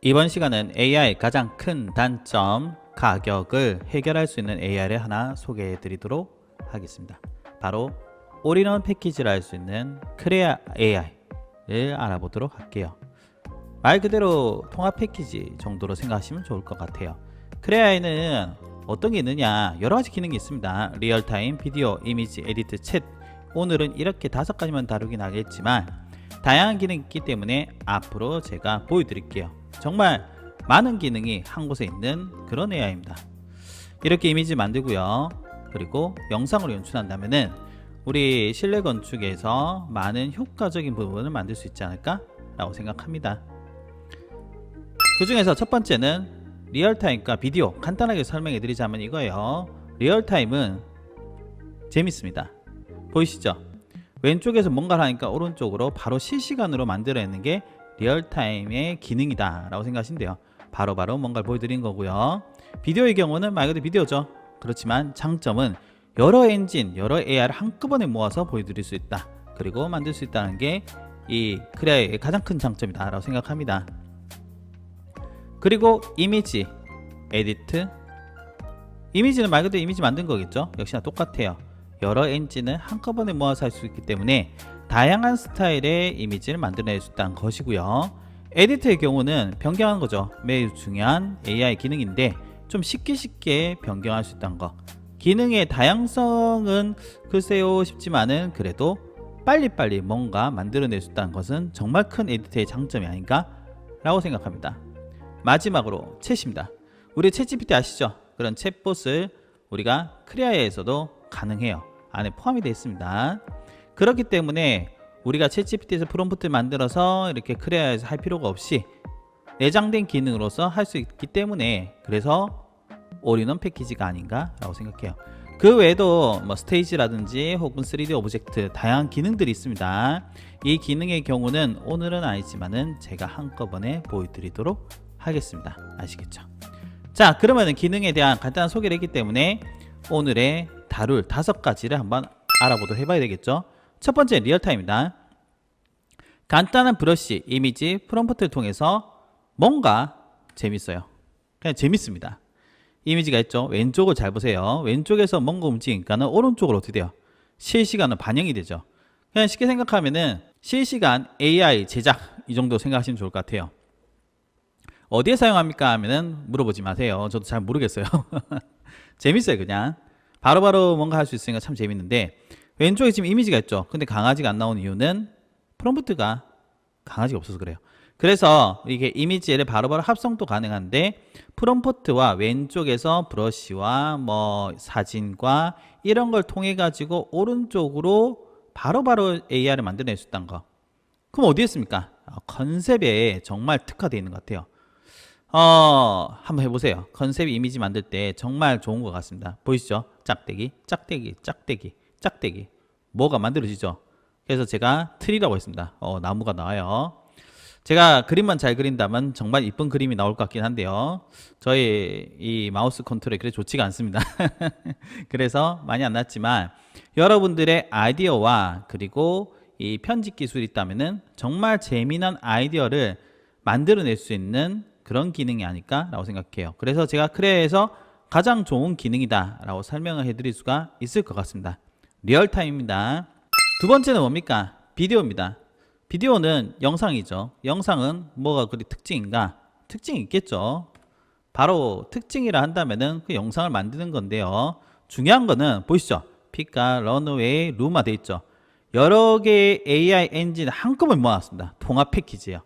이번 시간은 AI 가장 큰 단점 가격을 해결할 수 있는 AI를 하나 소개해 드리도록 하겠습니다. 바로 올인원 패키지를 할 수 있는 크레아 AI를 알아보도록 할게요. 말 그대로 통합 패키지 정도로 생각하시면 좋을 것 같아요. 크레아에는 어떤 게 있느냐 여러 가지 기능이 있습니다. 리얼타임, 비디오, 이미지, 에디트, 챗 오늘은 이렇게 다섯 가지만 다루긴 하겠지만 다양한 기능이 있기 때문에 앞으로 제가 보여드릴게요. 정말 많은 기능이 한 곳에 있는 그런 AI입니다. 이렇게 이미지 만들고요. 그리고 영상으로 연출한다면은 우리 실내 건축에서 많은 효과적인 부분을 만들 수 있지 않을까라고 생각합니다. 그 중에서 첫 번째는 리얼타임과 비디오 간단하게 설명해 드리자면 이거예요. 리얼타임은 재밌습니다. 보이시죠? 왼쪽에서 뭔가를 하니까 오른쪽으로 바로 실시간으로 만들어내는 게 리얼타임의 기능이다 라고 생각하시면 돼요. 바로바로 바로 뭔가를 보여드린 거고요. 비디오의 경우는 말 그대로 비디오죠. 그렇지만 장점은 여러 엔진, 여러 AI를 한꺼번에 모아서 보여드릴 수 있다. 그리고 만들 수 있다는 게 이 크레아의 가장 큰 장점이다 라고 생각합니다. 그리고 이미지, 에디트. 이미지는 말 그대로 이미지 만든 거겠죠? 역시나 똑같아요 여러 엔진을 한꺼번에 모아서 할 수 있기 때문에 다양한 스타일의 이미지를 만들어낼 수 있다는 것이고요. 에디트의 경우는 변경한 거죠. 매우 중요한 AI 기능인데 좀 쉽게 쉽게 변경할 수 있다는 거. 기능의 다양성은 글쎄요 싶지만은 그래도 빨리빨리 뭔가 만들어낼 수 있다는 것은 정말 큰 에디트의 장점이 아닌가 라고 생각합니다. 마지막으로 챗입니다. 우리 챗 GPT 아시죠? 그런 챗봇을 우리가 크리아에서도 가능해요. 안에 포함이 되어 있습니다. 그렇기 때문에 우리가 챗GPT에서 프롬프트를 만들어서 이렇게 크레아에서 할 필요가 없이 내장된 기능으로서 할 수 있기 때문에 그래서 올인원 패키지가 아닌가라고 생각해요. 그 외에도 뭐 스테이지라든지 혹은 3D 오브젝트 다양한 기능들이 있습니다. 이 기능의 경우는 오늘은 아니지만은 제가 한꺼번에 보여드리도록 하겠습니다. 아시겠죠? 자, 그러면은 기능에 대한 간단한 소개를 했기 때문에 오늘의 다룰 다섯 가지를 한번 알아보도록 해봐야 되겠죠? 첫 번째 리얼타임이다. 간단한 브러쉬, 이미지, 프롬프트를 통해서 뭔가 재밌어요. 그냥 재밌습니다. 이미지가 있죠. 왼쪽을 잘 보세요. 왼쪽에서 뭔가 움직이니까는 오른쪽으로 어떻게 돼요? 실시간으로 반영이 되죠. 그냥 쉽게 생각하면은 실시간 AI 제작 이 정도 생각하시면 좋을 것 같아요. 어디에 사용합니까 하면은 물어보지 마세요. 저도 잘 모르겠어요. 재밌어요, 그냥. 바로바로 바로 뭔가 할 수 있으니까 참 재밌는데 왼쪽에 지금 이미지가 있죠. 근데 강아지가 안 나오는 이유는 프롬프트가 강아지가 없어서 그래요. 그래서 이게 이미지를 바로바로 합성도 가능한데 프롬프트와 왼쪽에서 브러쉬와 뭐 사진과 이런 걸 통해 가지고 오른쪽으로 바로바로 바로 AR을 만들어낼 수 있다는 거. 그럼 어디 있습니까? 아, 컨셉에 정말 특화되어 있는 것 같아요. 어, 한번 해보세요. 컨셉 이미지 만들 때 정말 좋은 것 같습니다. 보이시죠? 짝대기, 짝대기, 짝대기. 짝대기 뭐가 만들어지죠 그래서 제가 트리라고 했습니다 어, 나무가 나와요 제가 그림만 잘 그린다면 정말 이쁜 그림이 나올 것 같긴 한데요 저희 이 마우스 컨트롤이 그래 좋지가 않습니다 그래서 많이 안 났지만 여러분들의 아이디어와 그리고 이 편집 기술이 있다면 정말 재미난 아이디어를 만들어낼 수 있는 그런 기능이 아닐까 라고 생각해요 그래서 제가 크레에서 가장 좋은 기능이다 라고 설명을 해드릴 수가 있을 것 같습니다 리얼타임입니다. 두 번째는 뭡니까? 비디오입니다. 비디오는 영상이죠. 영상은 뭐가 그리 특징인가? 특징이 있겠죠. 바로 특징이라 한다면은 그 영상을 만드는 건데요. 중요한 거는 보이시죠? 피카, 런웨이, 루마 돼 있죠. 여러 개의 AI 엔진 한꺼번에 모았습니다. 통합 패키지예요.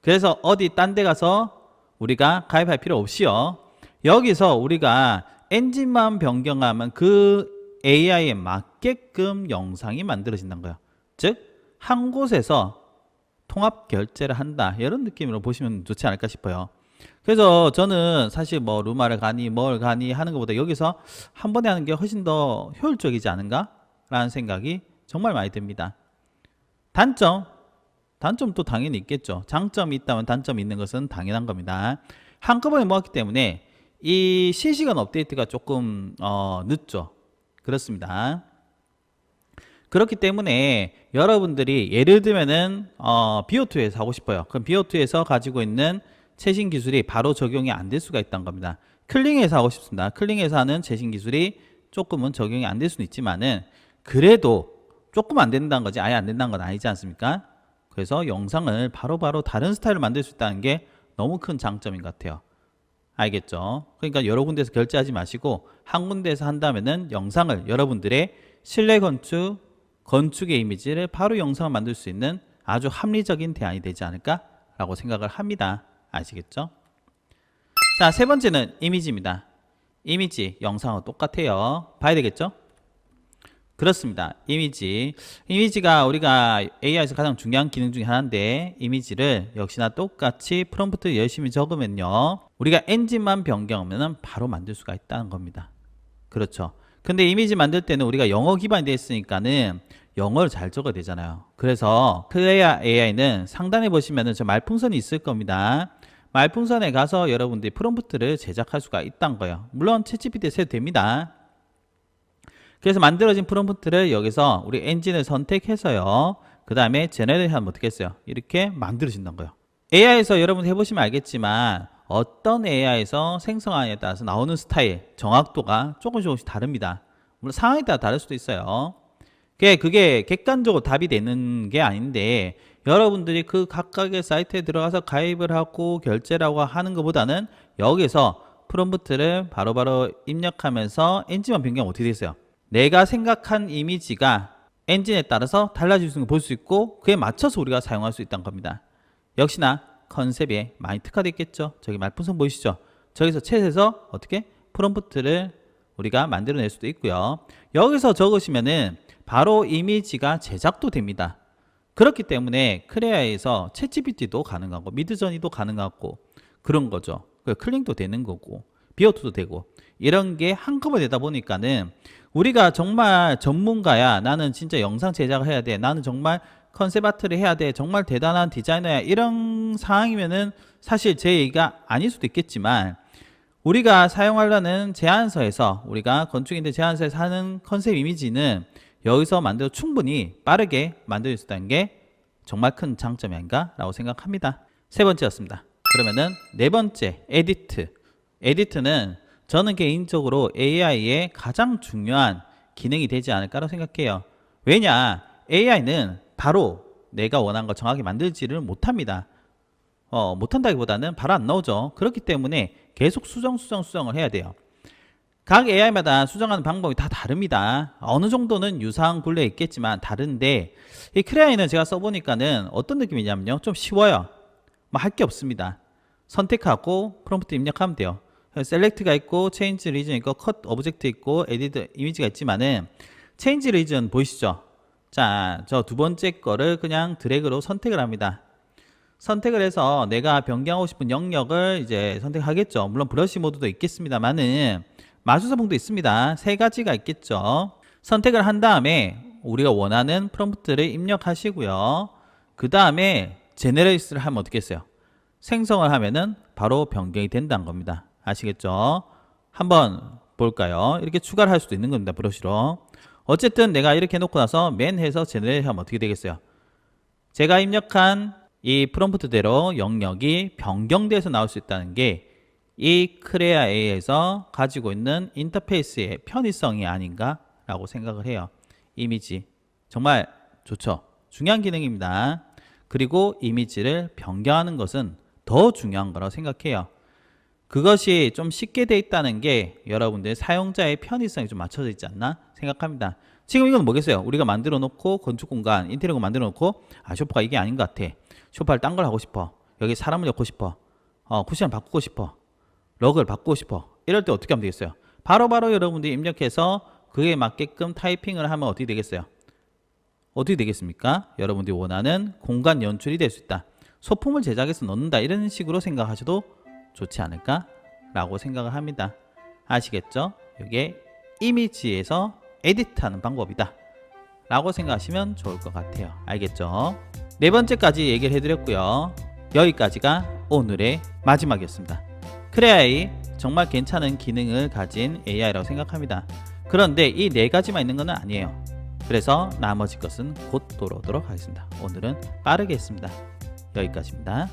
그래서 어디 딴 데 가서 우리가 가입할 필요 없이요. 여기서 우리가 엔진만 변경하면 그 AI에 맞게끔 영상이 만들어진다는 거예요. 즉, 한 곳에서 통합 결제를 한다. 이런 느낌으로 보시면 좋지 않을까 싶어요. 그래서 저는 사실 뭐 루마를 가니 뭘 가니 하는 것보다 여기서 한 번에 하는 게 훨씬 더 효율적이지 않은가? 라는 생각이 정말 많이 듭니다. 단점, 단점도 당연히 있겠죠. 장점이 있다면 단점이 있는 것은 당연한 겁니다. 한꺼번에 모았기 때문에 이 실시간 업데이트가 조금 어, 늦죠. 그렇습니다. 그렇기 때문에 여러분들이 예를 들면은 어, 비오2에서 하고 싶어요. 그럼 비오2에서 가지고 있는 최신 기술이 바로 적용이 안 될 수가 있다는 겁니다. 클링에서 하고 싶습니다. 클링에서 하는 최신 기술이 조금은 적용이 안 될 수는 있지만은 그래도 조금 안 된다는 거지 아예 안 된다는 건 아니지 않습니까? 그래서 영상을 바로 바로 다른 스타일로 만들 수 있다는 게 너무 큰 장점인 것 같아요. 알겠죠? 그러니까 여러 군데서 결제하지 마시고 한 군데에서 한다면은 영상을 여러분들의 실내 건축, 건축의 이미지를 바로 영상을 만들 수 있는 아주 합리적인 대안이 되지 않을까라고 생각을 합니다. 아시겠죠? 자, 세 번째는 이미지입니다. 이미지, 영상은 똑같아요. 봐야 되겠죠? 그렇습니다. 이미지. 이미지가 우리가 AI에서 가장 중요한 기능 중에 하나인데, 이미지를 역시나 똑같이 프롬프트 열심히 적으면요. 우리가 엔진만 변경하면 바로 만들 수가 있다는 겁니다. 그렇죠. 근데 이미지 만들 때는 우리가 영어 기반이 되어 있으니까는 영어를 잘 적어야 되잖아요. 그래서 클레아 AI는 상단에 보시면은 저 말풍선이 있을 겁니다. 말풍선에 가서 여러분들이 프롬프트를 제작할 수가 있다는 거예요. 물론 챗GPT에 써도 됩니다. 그래서 만들어진 프롬프트를 여기서 우리 엔진을 선택해서요. 그 다음에 제너레이션 하면 어떻게 했어요? 이렇게 만들어진다는 거예요. AI에서 여러분 해보시면 알겠지만 어떤 AI에서 생성하느냐에 따라서 나오는 스타일, 정확도가 조금씩 조금씩 다릅니다. 물론 상황에 따라 다를 수도 있어요. 그게, 그게 객관적으로 답이 되는 게 아닌데 여러분들이 그 각각의 사이트에 들어가서 가입을 하고 결제를 하고 하는 것보다는 여기서 프롬프트를 바로바로 입력하면서 엔진만 변경하면 어떻게 되겠어요? 내가 생각한 이미지가 엔진에 따라서 달라질 수 있는 걸볼 수 있고 그에 맞춰서 우리가 사용할 수 있다는 겁니다. 역시나 컨셉에 많이 특화되어 있겠죠. 저기 말풍선 보이시죠? 저기서 챗에서 어떻게 프롬프트를 우리가 만들어낼 수도 있고요. 여기서 적으시면은 바로 이미지가 제작도 됩니다. 그렇기 때문에 크레아에서 챗GPT도 가능하고 미드저니도 가능하고 그런 거죠. 그 클링도 되는 거고 비오트도 되고 이런 게 한꺼번에 되다 보니까는 우리가 정말 전문가야 나는 진짜 영상 제작을 해야 돼 나는 정말 컨셉 아트를 해야 돼 정말 대단한 디자이너야 이런 상황이면은 사실 제 얘기가 아닐 수도 있겠지만 우리가 사용하려는 제안서에서 우리가 건축인데 제안서에서 하는 컨셉 이미지는 여기서 만들어 충분히 빠르게 만들 수 있다는 게 정말 큰 장점이 아닌가라고 생각합니다. 세 번째였습니다. 그러면은 네 번째 에디트. 에디트는 저는 개인적으로 AI의 가장 중요한 기능이 되지 않을까라고 생각해요. 왜냐? AI는 바로 내가 원하는 걸 정확히 만들지를 못합니다. 어, 못한다기보다는 바로 안 나오죠. 그렇기 때문에 계속 수정, 수정, 수정을 해야 돼요. 각 AI마다 수정하는 방법이 다 다릅니다. 어느 정도는 유사한 굴레 있겠지만 다른데 이 크레아이는 제가 써보니까는 어떤 느낌이냐면요. 좀 쉬워요. 뭐 할 게 없습니다. 선택하고 프롬프트 입력하면 돼요. 셀렉트가 있고 체인지 리전 있고 컷 오브젝트 있고 에디트 이미지가 있지만은 체인지 리전 보이시죠? 자, 저 두 번째 거를 그냥 드래그로 선택을 합니다. 선택을 해서 내가 변경하고 싶은 영역을 이제 선택하겠죠. 물론 브러쉬 모드도 있겠습니다만은 마주사봉도 있습니다. 세 가지가 있겠죠. 선택을 한 다음에 우리가 원하는 프롬프트를 입력하시고요. 그 다음에 제네레이스를 하면 어떻게 했어요? 생성을 하면은 바로 변경이 된다는 겁니다. 아시겠죠? 한번 볼까요? 이렇게 추가를 할 수도 있는 겁니다. 브러쉬로. 어쨌든 내가 이렇게 해놓고 나서 맨 해서 제네레이트 하면 어떻게 되겠어요? 제가 입력한 이 프롬프트대로 영역이 변경돼서 나올 수 있다는 게 이 크레아 A에서 가지고 있는 인터페이스의 편의성이 아닌가라고 생각을 해요. 이미지 정말 좋죠. 중요한 기능입니다. 그리고 이미지를 변경하는 것은 더 중요한 거라고 생각해요. 그것이 좀 쉽게 돼 있다는 게 여러분들 사용자의 편의성이 좀 맞춰져 있지 않나 생각합니다. 지금 이건 뭐겠어요? 우리가 만들어 놓고 건축 공간, 인테리어 만들어 놓고 아 쇼파가 이게 아닌 것 같아. 쇼파를 딴 걸 하고 싶어. 여기 사람을 넣고 싶어. 어, 쿠션 바꾸고 싶어. 러그를 바꾸고 싶어. 이럴 때 어떻게 하면 되겠어요? 바로 바로 여러분들이 입력해서 그에 맞게끔 타이핑을 하면 어떻게 되겠어요? 어떻게 되겠습니까? 여러분들이 원하는 공간 연출이 될 수 있다. 소품을 제작해서 넣는다. 이런 식으로 생각하셔도 좋지 않을까 라고 생각을 합니다. 아시겠죠? 이게 이미지에서 에디트하는 방법이다. 라고 생각하시면 좋을 것 같아요. 알겠죠? 네 번째까지 얘기를 해드렸고요. 여기까지가 오늘의 마지막이었습니다. 크레아이 정말 괜찮은 기능을 가진 AI라고 생각합니다. 그런데 이 네 가지만 있는 것은 아니에요. 그래서 나머지 것은 곧 돌아오도록 하겠습니다. 오늘은 빠르게 했습니다. 여기까지입니다.